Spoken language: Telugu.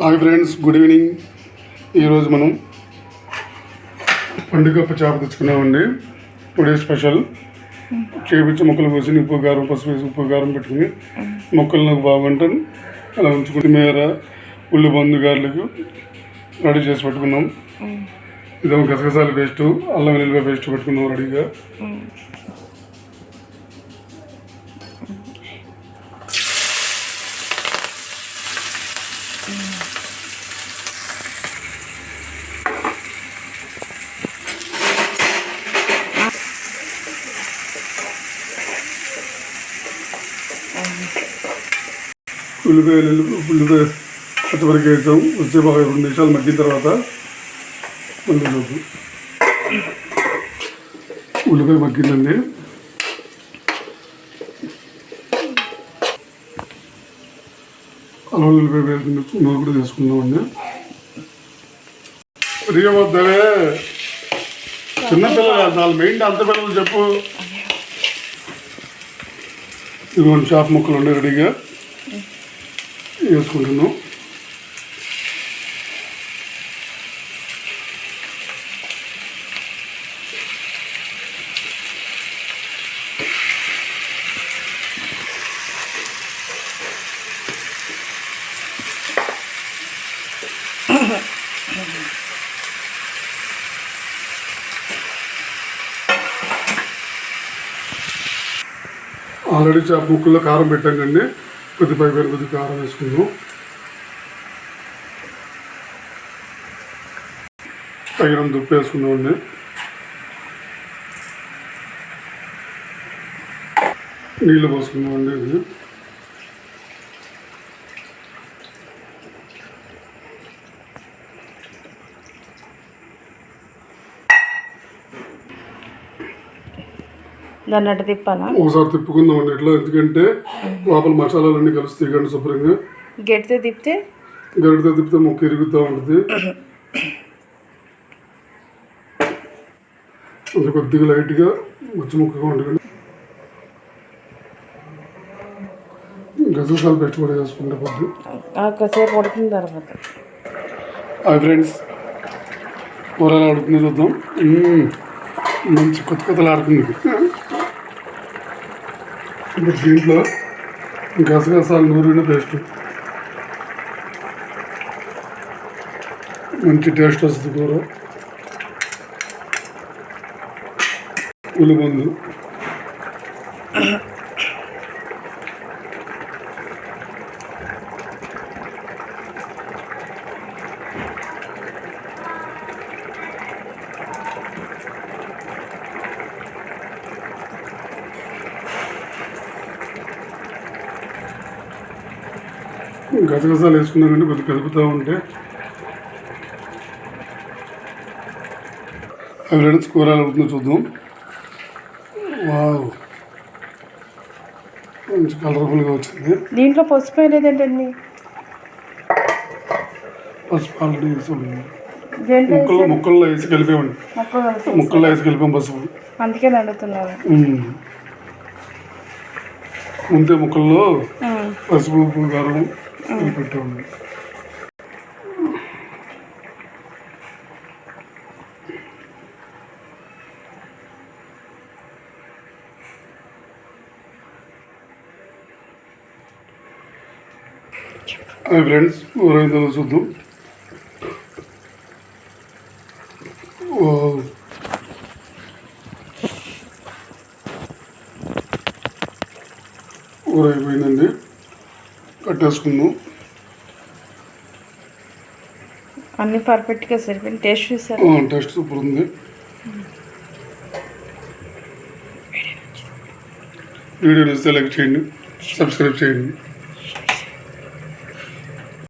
Hi friends good evening. ఈరోజు మనం పండుగప్ప చేప తెచ్చుకున్నామండి. Today special. చేపించి మొక్కలు కోసి ఉప్పు కారం పసుపు వేసి ఉప్పు కారం పెట్టుకుని మొక్కలు నాకు బాగుంటాను అలా ఉంచుకుని మేర ఉల్లి బంధు గార్లకు రెడీ చేసి పెట్టుకున్నాం. ఇదేమో గసగసాల పేస్ట్ అల్లం వెల్లుల్లి పేస్ట్ పెట్టుకున్నాం రెడీగా. ఉల్లిపాయలు ఉల్లిపాయ పచ్చిమిరపకాయ వేసాం. వచ్చే బాగా రెండు నిమిషాలు మగ్గిన తర్వాత మళ్ళీ చూద్దాం ఉల్లిపాయ మగ్గిందండి. అలా ఉల్లిపాయ వేసుకుని నూనె కూడా తీసుకుందామండి వద్దవే. చిన్నపిల్లలు నాలుగు మెయిన్ అంత పిల్లలు చెప్పు. ఇదిగోండి చేప ముక్కలు ఉండే రెడీగా వేసుకుంటున్నాం. ఆల్రెడీ చేప ముక్కల్లో కారం పెట్టాం కండి కొద్ది పై పైన కొద్ది కారం వేసుకున్నాం తగినంత ఉప్పు వేసుకున్నామండి నీళ్ళు పోసుకున్నామండి ఇది. దాన్ని అటు తిప్పాలా? ఒకసారి తిప్పుకుందామండి ఇట్లా ఎందుకంటే లోపల మసాలాలన్నీ కలుస్తాయి కానీ శుభ్రంగా. గట్టితో తిప్పితే? గరిటతో తిప్పితే ముక్క ఇరుగుతూ ఉంటుంది కొద్దిగా లైట్గా మచ్చి ముక్కగా ఉంటుంది గజగసాలు పెట్టి కూడా చేసుకుంటే కొద్ది. కాసేపు ఉడికిన తర్వాత. Hi friends. కూర ఎలా ఆడుతుంది చూద్దాం. మంచి కొత్త కొత్తలు ఆడుతుంది ఇప్పుడు దీంట్లో గసగసాలు నూరిన పేస్ట్ మంచి టేస్ట్ వస్తుంది కూర. ఉల్లిమందు గసగసాలు వేసుకున్నామంటే కొద్దిగా కలుపుతూ ఉంటే. అవి రెండు కూర ఎలా అవుతుందో చూద్దాం. వావ్. మంచి కలర్ఫుల్గా వచ్చింది. దీంట్లో పసుపు వేయలేదేంటండి పసుపు ఆల్రెడీ వేసాం దేంట్లో ముక్కల్లో ముక్కల్లో వేసి కలిపామండి మొక్కలు కలిపి ముక్కల్లో వేసి కలిపాం పసుపు. అందుకే అడుగుతున్నాను ఉమ్. ముందే ముక్కల్లో. పసుపు ఉప్పు కారం కలిపి హాయ్ ఫ్రెండ్స్ ఊరైందో చూద్దాం. ఊరైపోయిందండి కట్టేసుకుందాం అన్ని పర్ఫెక్ట్గా సరిపోయింది. టేస్ట్ చూసారు? టేస్ట్ సూపర్ ఉంది. వీడియో నచ్చితే లైక్ చేయండి సబ్స్క్రైబ్ చేయండి.